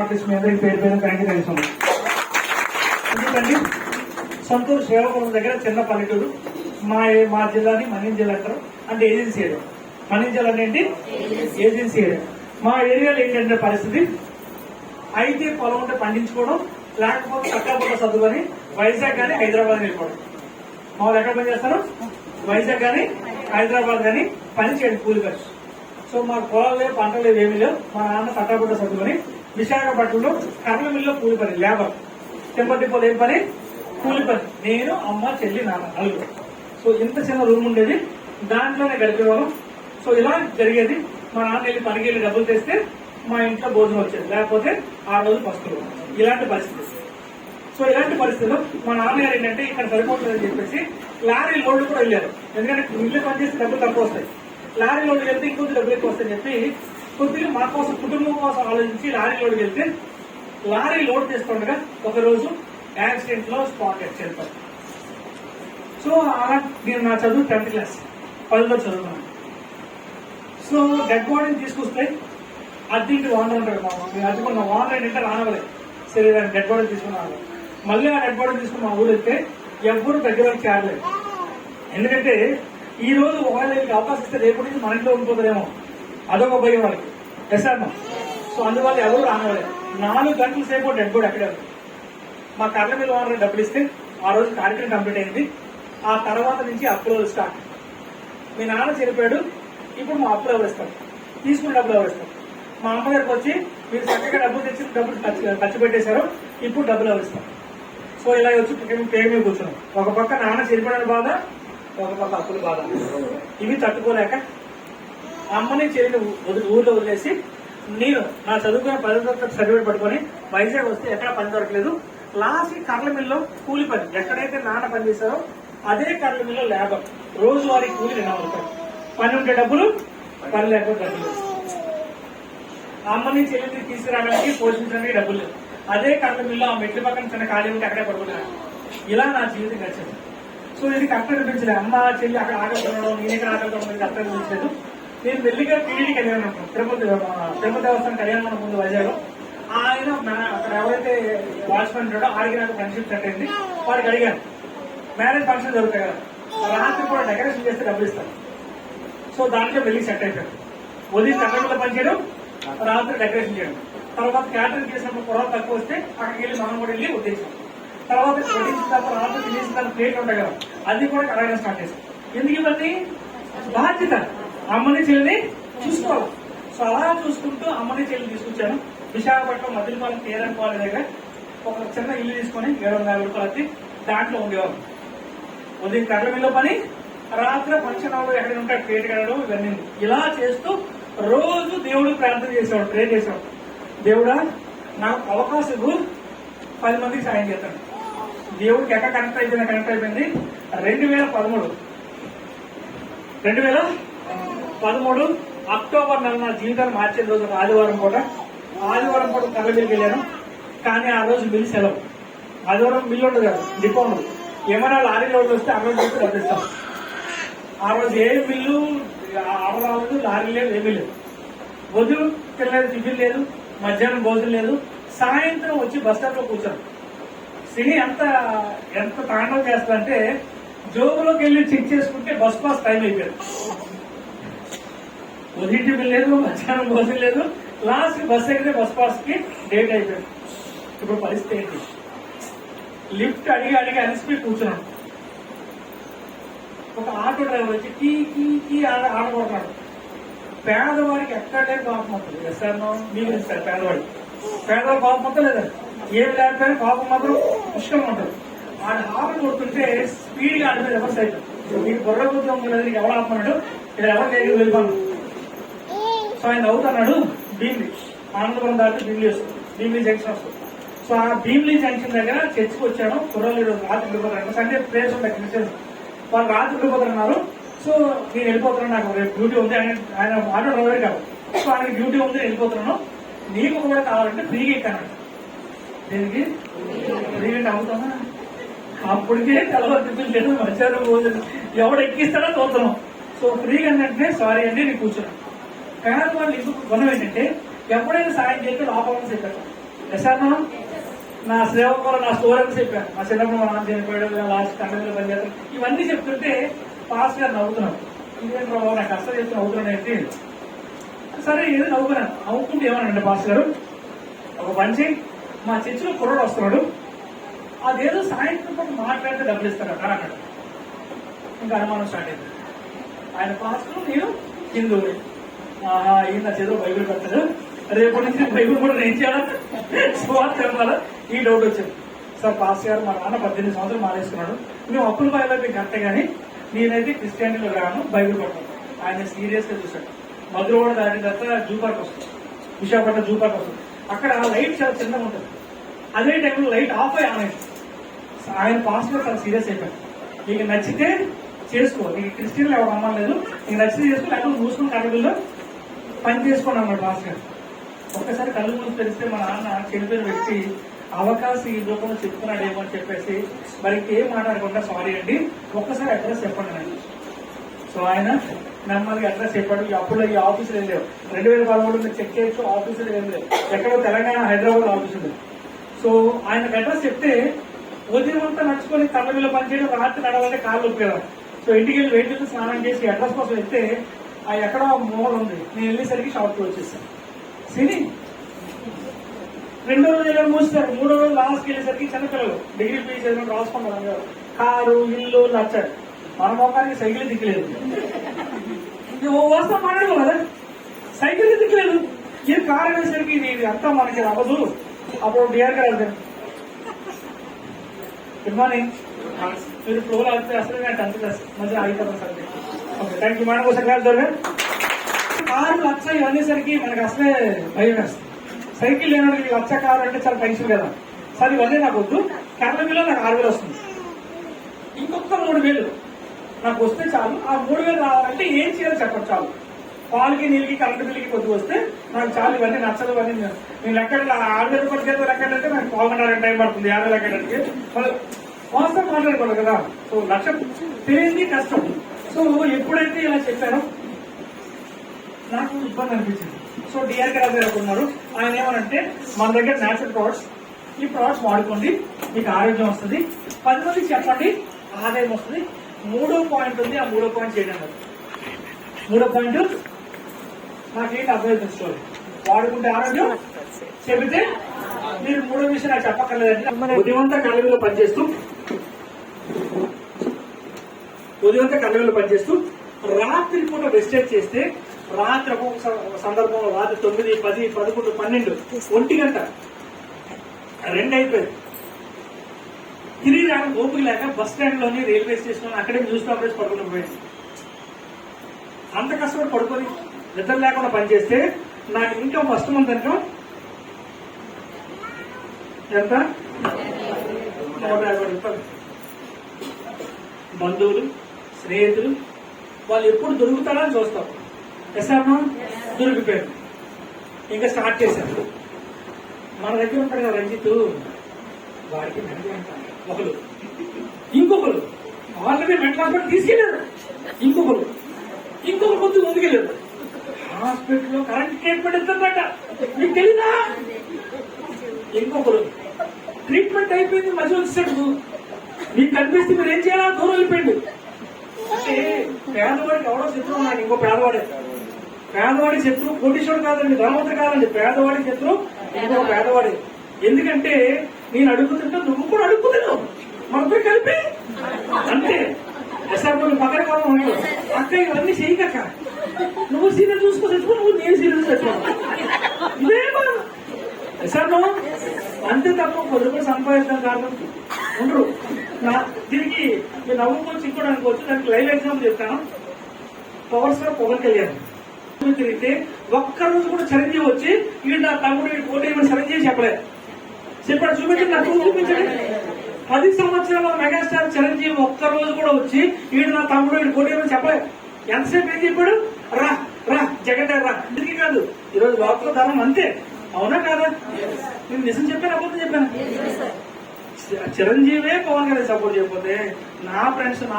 Artist మీ అందరికి పేరు పేరు థ్యాంక్ యూ తెలుసు ఎందుకండి సంతూర్ సేవకుల దగ్గర చిన్న పల్లెటూరు. మా మా జిల్లాని మన్యం జిల్లా అంటారు. అంటే ఏజెన్సీ ఏరియా మన్యం జిల్లా అంటే ఏంటి? ఏజెన్సీ. ఏరియా మా ఏరియాలో ఏంటంటే పరిస్థితి? అయితే పొలం ఉంటే పండించుకోవడం లేకపోతే చక్కపక్క చదువుకొని వైజాగ్ కానీ హైదరాబాద్ వెళ్ళిపోవడం. మా వాళ్ళు ఎక్కడ పని చేస్తారు వైజాగ్ కానీ హైదరాబాద్ కానీ పని చేయండి కూలి ఖర్చు. సో మాకు పొలాలు లేవు పంటలు లేవు ఏమీ లేవు. మా నాన్న చట్టపట్ట చదువుకొని విశాఖపట్నంలో కర్ల మిల్లో కూలి పని లేబర్. టెంపర్ డిపోలో ఏం పని? కూలి పని. నేను అమ్మ చెల్లి నాన్న నలుగురు. సో ఇంత చిన్న రూమ్ ఉండేది. దాంట్లోనే గడిపేవాళ్ళం సో ఇలా జరిగేది. మా నాన్న వెళ్ళి పనికి వెళ్ళి డబ్బులు తెస్తే మా ఇంట్లో భోజనం వచ్చేది. లేకపోతే ఆ రోజు పస్తులు. ఇలాంటి పరిస్థితి. సో ఇలాంటి పరిస్థితుల్లో మా నాన్నగారు ఏంటంటే ఇక్కడ సరిపోతుందని చెప్పేసి లారీ లోడ్లు కూడా వెళ్ళారు. ఎందుకంటే ఇల్లు పనిచేసి డబ్బులు తక్కువ వస్తాయి. లారీ లోడ్లు వెళ్తే ఇంకొంచెం డబ్బులు ఎక్కువ వస్తాయని చెప్పి కొద్దిగా మా కోసం కుటుంబం కోసం ఆలోచించి లారీ లోడ్ వెళ్తే లారీ లోడ్ చేస్తుండగా ఒక రోజు యాక్సిడెంట్లో స్పాట్ చనిపోయారు సో అలా నేను నా చదువు టెన్త్ క్లాస్ పదిలో చదువున్నాను సో డెడ్ బాడీని తీసుకొస్తే అద్దెంటి వానర్ ఉంటాడు మా మేము అద్దుకున్న వానర్ ఏంటంటే రానవలేదు శరీరాన్ని డెడ్ బాడీ తీసుకున్నాను. మళ్ళీ ఆ డెడ్ బాడీ తీసుకుని మా ఊరు వెళ్తే ఎవ్వరు దగ్గరకు చేరలేదు. ఎందుకంటే ఈ రోజు ఒకవేళ అవకాశం ఇస్తే రేపటి నుంచి మన ఇంట్లో ఉండిపోతుందేమో అదొక భయం వాళ్ళకి. ఎస్ఆర్మా సో అందువల్ల ఎవరు రానివ్వలేదు. నాలుగు గంటల సేపు డెడ్ బాడీ అక్కడే ఉంది. మా కర్ల మీద ఓనర్ డబ్బులు ఇస్తే ఆ రోజు కార్యక్రమం కంప్లీట్ అయింది. ఆ తర్వాత నుంచి అప్పులు స్టార్ట్. మీ నాన్న చనిపోయాడు. ఇప్పుడు మా అప్పులు ఇస్తాం తీసుకున్న డబ్బులు ఎవరు ఇస్తాం మా అమ్మగారికి వచ్చి మీరు చక్కగా డబ్బులు తెచ్చి డబ్బులు ఖర్చు ఖర్చు పెట్టేశారు. ఇప్పుడు డబ్బులు ఎవరు సో ఇలా వచ్చి మేము పేరు మీద కూర్చున్నాం. ఒక పక్క నాన్న చనిపోయిన బాధ ఒక పక్క అప్పుల బాధ. ఇవి తట్టుకోలేక అమ్మని చెల్లిని వదిలి ఊర్లో వదిలేసి నేను నా చదువుకునే పది సర్టిఫికేట్ పట్టుకొని వైజాగ్ వస్తే ఎక్కడ పని దొరకలేదు. లాస్ట్ కర్ల మిల్లో కూలి పని. ఎక్కడైతే నాన్న పని చేశారో అదే కర్ల మిల్లో లేబర్. రోజువారీ కూలి రెండు వందల పని ఉంటే డబ్బులు పని లేకపోతే డబ్బులు. అమ్మని చెల్లిని తీసుకురావడానికి పోషించడానికి డబ్బులు లేదు అదే కర్ల మిల్లో ఆ మెట్ల పక్కన చిన్న ఖాళీ ఉంటే అక్కడే పడుకున్నాను ఇలా నా జీవితం గడిచింది. సో ఇది కరెక్ట్ అనిపించలేదు అమ్మ చెల్లి అక్కడ ఆగడం నేను ఇక్కడ ఆగడం కరెక్ట్ అనిపించలేదు. నేను వెళ్ళిగా టీడీ కళ్యాణం తిరుపతి తిరుపతి దేవస్థానం కళ్యాణం ముందు వైజాగ్ ఆయన మన అక్కడ ఎవరైతే వాచ్మెన్ ఉంటాడో ఆడికి నాకు ఫ్రెండ్షిప్ సెట్ అయింది. వాడికి అడిగాను మ్యారేజ్ ఫంక్షన్ జరుగుతాయి కదా రాత్రి కూడా డెకరేషన్ చేస్తే డబ్బులు ఇస్తాను సో దాంట్లో వెళ్ళి సెట్ అయిపోయాడు ఉదయం కట్టడంలో పనిచేయడం రాత్రి డెకరేషన్ చేయడం. తర్వాత క్యాటరింగ్ చేసినప్పుడు పొడవ తక్కువ వస్తే అక్కడికి వెళ్ళి మనం కూడా వెళ్ళి ఉద్దేశం తర్వాత వడ్డించిన తర్వాత రాత్రి తినేసిన తర్వాత ప్లేట్ ఉంటాయి కదా అది కూడా కడగడం స్టార్ట్ చేస్తాం. ఎందుకు ఇవన్నీ బాధ్యత. అమ్మని చెల్లిని చూసుకోవాలి. సో అలా చూసుకుంటూ అమ్మని చెల్లిని తీసుకొచ్చాను. విశాఖపట్నం మదిలిపాలెం కేరళ కాలేజ్ దగ్గర ఒక చిన్న ఇల్లు తీసుకొని ఏడు వందల యాభై రూపాయలు వచ్చి దాంట్లో ఉండేవారు ఉదయం కర్ర పని రాత్రి పంచనాలు ఎక్కడ ఉంటే ప్లేట్ కడడం ఇవన్నీ. ఇలా చేస్తూ రోజు దేవుడు ప్రార్థన చేసేవాడు ప్రే చేసేవాడు. దేవుడా నాకు అవకాశం పది మందికి సాయం చేస్తాను. దేవుడికి ఎక్కడ కనెక్ట్ అయిపోయింది కనెక్ట్ అయిపోయింది. రెండు వేల పదమూడు. రెండు వేల పదమూడు అక్టోబర్ నెల నా జీవితాన్ని మార్చే రోజు ఆదివారం పూట. ఆదివారం పూట కళ్ళబిల్లికి వెళ్ళాను. కానీ ఆ రోజు మిల్ సెలవు. ఆదివారం బిల్లు ఉండదు కదా డిపో ఉండదు. ఏమైనా లారీ లోడ్లు వస్తే ఆ రోజు చెప్పి ఆ రోజు ఏ బిల్లు అవరాలు లారీ లేదు ఏమీ లేదు. వదులు పిల్లలు టిఫిన్ లేదు మధ్యాహ్నం భోజనం లేదు. సాయంత్రం వచ్చి బస్ స్టాప్ కూర్చోను. సినీ ఎంత ఎంత తాండవం చేస్తుందంటే జోబులోకి వెళ్ళి చెక్ చేసుకుంటే బస్ పాస్ టైం అయిపోయింది. ఉదయం లేదు మధ్యాహ్నం భోజనం లేదు. లాస్ట్ బస్ ఎక్కితే బస్ పాస్కి డేట్ అయిపోయింది. ఇప్పుడు పరిస్థితి ఏంటి? లిఫ్ట్ అడిగి అడిగి అలసిపోయి కూర్చున్నాడు ఒక ఆటో డ్రైవర్ వచ్చి కీ కీ కీ ఆడ ఆడబడుతున్నాడు పేదవాడికి ఎక్కడే పాపం ఉంటుంది ఎస్ఆర్ మీకు ఇస్తారు పేదవాడికి. పేదవాడు కోపం అవుతా లేదా? ఏం లేకపోయినా కోపం మాత్రం పుష్కరం ఉంటుంది. వాడు హారం కొడుతుంటే స్పీడ్గా గా ఎవరు సైడ్ మీకు బుర్ర బుద్ధి లేదు? ఎవరు ఆపమన్నాడు ఇక్కడ ఎవరు లేదు వెళ్ళిపోను సో ఆయన అవుతున్నాడు భీమ్లీ ఆనందపురం దాటి భీమ్లీ వస్తుంది. భీమ్లీ జంక్షన్ వస్తుంది. సో ఆ భీమ్లీ జంక్షన్ దగ్గర చర్చికి వచ్చాను. కుర్రోళ్ళు రాత్రి వెళ్ళిపోతారు సండే ప్లేస్ ఉంటాయి క్రిస్టియన్స్ వాళ్ళు రాత్రి వెళ్ళిపోతున్నారు సో నేను వెళ్ళిపోతున్నాను. నాకు రేపు డ్యూటీ ఉంది. ఆయన ఆయన ఆటో డ్రైవర్ కాదు సో ఆయనకి డ్యూటీ ఉంది. వెళ్ళిపోతున్నాను. నీకు కూడా కావాలంటే ఫ్రీగా ఇస్తాను. దీనికి? ఫ్రీగా అవుతామా? అప్పటికే తెల్లవారు లేదు మధ్యాహ్నం భోజనం. ఎవడు ఎక్కిస్తాడో చూస్తున్నాం సో ఫ్రీగా అంటే సారీ అండి నేను కూర్చున్నాను. పేదవాళ్ళు ఎందుకు గుణం ఏంటంటే ఎప్పుడైనా సాయం చేస్తే లోపల చెప్పారు. ఎసాను నా సేవకులు నా స్టోరీ చెప్పాను మా చిన్నప్పుడు మా నాన్న చనిపోయాడు లాస్ట్ కంపెనీలో పనిచేస్తాను ఇవన్నీ చెప్తుంటే పాస్ గారు నవ్వుతున్నాను ఇదేం ప్రభావం నాకు అస్సలు చెప్తే నవ్వుతున్నాను అయితే సరే ఏదో నవ్వుకున్నాను నవ్వుకుంటే ఏమన్నానండి పాస్ గారు ఒక మంచి మా చర్చిలో కుర్రోడు వస్తున్నాడు. అదేదో సాయంత్రం మాట్లాడితే డబ్బులు ఇస్తారట అన్నాడు ఇంకా అనుమానం స్టార్ట్ అయింది. ఆయన పాస్టర్ నేను హిందువుని ఆహా ఈయన చేతిలో బైబిల్ పెడతాడు రేపటి నుంచి బైబిల్ కూడా నేను చేయాలా? స్వార్థ తెలపాలా ఈ డౌట్ వచ్చింది. సార్ పాస్ గారు మా నాన్న పద్దెనిమిది సంవత్సరాలు మానేసుకున్నాడు. మేము అప్పుల బాయిలో మీకు కరెక్ట్ కానీ నేనైతే క్రిస్టియానిటీలో రాను బైబిల్ పడతాను ఆయన సీరియస్గా చూశాడు కూడా దాని తర్వాత జూ పార్క్ వస్తుంది. విశాఖపట్నం జూ పార్క్ వస్తుంది. అక్కడ లైట్ చాలా చిన్నగా ఉంటుంది. అదే టైంలో లైట్ ఆఫ్ అయ్యి ఆన్ అయింది. ఆయన కూడా చాలా సీరియస్ అయిపోయాడు. నీకు నచ్చితే చేసుకో. నీకు క్రిస్టియన్లు ఎవరు నమ్మలేదు. నీకు నచ్చితే చేసుకో. లేకపోతే మూసుకుని కడుగుల్లో పని చేసుకోండి అన్నాడు పాస్ ఒక్కసారి కళ్ళు మూసి తెలిస్తే మా నాన్న చనిపోయిన వ్యక్తి అవకాశం ఈ రూపంలో చెప్తున్నాడేమో అని చెప్పేసి మరి ఏం మాట్లాడకుండా సారీ అండి. ఒక్కసారి అడ్రస్ చెప్పండి నాకు సో ఆయన నెమ్మదిగా అడ్రస్ చెప్పాడు. ఈ అప్పుడు ఈ ఆఫీసులు వెళ్ళావు రెండు వేల పదమూడు చెక్ చేయొచ్చు ఆఫీసులు వెళ్ళావు ఎక్కడో తెలంగాణ హైదరాబాద్ ఆఫీసులు. సో ఆయనకు అడ్రస్ చెప్తే ఉదయం అంతా నడుచుకొని కళ్ళ పనిచేయడం రాత్రి నడవాలంటే కాళ్ళు ఒప్పేవారు సో ఇంటికి వెళ్ళి వెయిట్ స్నానం చేసి అడ్రస్ కోసం వెళ్తే ఆ ఎక్కడో మూల ఉంది. నేను వెళ్ళేసరికి షాప్ వచ్చేసాను సిని? రెండో రోజు ఎలా మూస్తారు మూడో రోజు లాస్ట్కి వెళ్ళేసరికి చిన్నపిల్లలు. డిగ్రీ ఫీజు చదివిన రాసుకుంటారు అందరూ. కారు ఇల్లు నచ్చారు మన మొక్కానికి సైకిల్ దిక్కలేదు. ఓ వస్తా మాట్లాడు కదా. సైకిల్ దిక్కలేదు. ఇది కారు అనేసరికి ఇది ఇది అంతా మనకి అవ్వదు. అప్పుడు డిఆర్ గారు వెళ్తాను గుడ్ మార్నింగ్ మీరు ఫ్లోర్ అయితే అసలు నేను టెన్త్ క్లాస్ మధ్య ఆగిపోతాం sir. Okay thank you madam ఒకసారి కాదు కారు లక్ష ఇవన్నీసరికి మనకి అసలే భయం వేస్తుంది సైకిల్ లేనోడికి లక్ష కారు అంటే చాలా టెన్షన్ కదా సార్ ఇవన్నీ నాకు వద్దు బిల్లు నాకు ఆరు వేలు వస్తుంది ఇంకొక మూడు వేలు నాకు వస్తే చాలు ఆ మూడు వేలు రావాలంటే ఏం చేయాలో చెప్పండి చాలు పాలకి నీళ్ళకి కరెంటు బిల్లుకి కొద్ది వస్తే నాకు చాలు ఇవన్నీ నచ్చదు అని నేను- నేను లెక్క ఆరు వేల రూపాయలు చేత లెక్కంటే నాకు పావుగంట టైం పడుతుంది యాభై లెక్కడానికి వాస్తవం మాట్లాడుకోవాలి కదా సో లక్ష తెలియంది కష్టం సో ఎప్పుడైతే ఇలా చెప్పారో నాకు ఇబ్బంది అనిపించింది. సో డిఆర్ గారు గారు ఉన్నారు. ఆయన ఏమనంటే మన దగ్గర నేచురల్ ప్రొడక్ట్స్ ఈ ప్రొడక్ట్స్ వాడుకోండి మీకు ఆరోగ్యం వస్తుంది. పది మందికి చెప్పండి ఆదాయం వస్తుంది. మూడో పాయింట్ ఉంది ఆ మూడో పాయింట్ చేయండి మూడో పాయింట్ నాకేంటి అర్థమైంది స్టోరీ వాడుకుంటే ఆరోగ్యం చెబితే మీరు మూడో విషయం నాకు చెప్పక్కర్లేదండి. ఉదయమంతా కళ్ళవిలో పనిచేస్తూ ఉదయంతా కళ్ళవిలో పనిచేస్తూ రాత్రి పూట వెస్టేజ్ చేస్తే రాత్రి ఒక్కొక్క సందర్భంలో రాత్రి తొమ్మిది పది పదకొండు పన్నెండు ఒంటి గంట రెండు అయిపోయింది. తిరిగి రావడం ఓపిక లేక బస్ స్టాండ్లోని రైల్వే స్టేషన్ అక్కడే న్యూస్ పేపర్స్ పడుకుని పోయింది. అంత కష్టపడి పడుకొని నిద్ర లేకుండా పనిచేస్తే నాకు ఇన్కమ్ ఫస్ట్ మంత్ ఇన్కమ్ ఎంత? నూట యాభై రూపాయలు. బంధువులు స్నేహితులు వాళ్ళు ఎప్పుడు దొరుకుతారో అని చూస్తాం. ఎస్ఆర్నో దొరికిపోయారు. ఇంకా స్టార్ట్ చేశారు. మన దగ్గర ఉంటాడు కదా రంజిత్ వాడికి మెంటల్ ఒకరు ఇంకొకరు. ఆల్రెడీ మెంటల్ హాస్పిటల్ తీసుకెళ్ళారు. ఇంకొకరు. ఇంకొకరు కొంచెం ముందుకెళ్ళారు. హాస్పిటల్లో కరెంట్ ట్రీట్మెంట్ ఇస్తుందట. మీకు తెలీదా? ఇంకొకరు. ట్రీట్మెంట్ అయిపోయింది మధ్య వచ్చాడు మీకు కనిపిస్తే మీరు ఏం చేయాలా దూరం వెళ్ళిపోయింది. పేదవాడికి ఎవడో శత్రువు ఉన్నాడు ఇంకో పేదవాడే. పేదవాడి శత్రువు కోటీశ్వరుడు కాదండి ధనవంతుడు కాదండి. పేదవాడి శత్రువు ఇంకో పేదవాడే. ఎందుకంటే నేను అడుగుతుంటే నువ్వు కూడా అడుగుతున్నావు. మనతో కలిపి. అంతే. ఎస్ఆర్పల్లి పక్కన కాలం ఉన్నాడు అక్క ఇవన్నీ చేయకక్క నువ్వు సీరియల్ చూసుకో చచ్చిపో నువ్వు నేను సీరియల్ చచ్చిపో ఇదే అంతే తప్ప కొద్దిగా సంపాదిస్తాం సంపాదించడం ఉండరు. నా దీనికి మీరు నవ్వుకోవచ్చు ఇంకోటి అనుకోవచ్చు దానికి లైవ్ ఎగ్జాంపుల్ చెప్తాను పవర్ స్టార్ పవన్ కళ్యాణ్. తిరిగితే ఒక్క రోజు కూడా చిరంజీవి వచ్చి వీడు నా తమ్ముడు వీడు పోటీ ఏమని చిరంజీవి చెప్పలేదు. చెప్పాడు చూపించండి నాకు చూపించండి. పది సంవత్సరాల మెగాస్టార్ చిరంజీవి ఒక్క రోజు కూడా వచ్చి వీడు నా తమ్ముడు వీడు పోటీ చెప్పలేదు. ఎంతసేపు ఏం చెప్పాడు? రా రా జగన్ రా. ఇందుకే కాదు. ఈరోజు లోపల ధనం అంతే. అవునా కాదా? నేను నిజం చెప్పాను? అబద్ధం చెప్పాను? చిరంజీవే పవన్ కళ్యాణ్ సపోర్ట్ చేయకపోతే నా ఫ్రెండ్స్ నా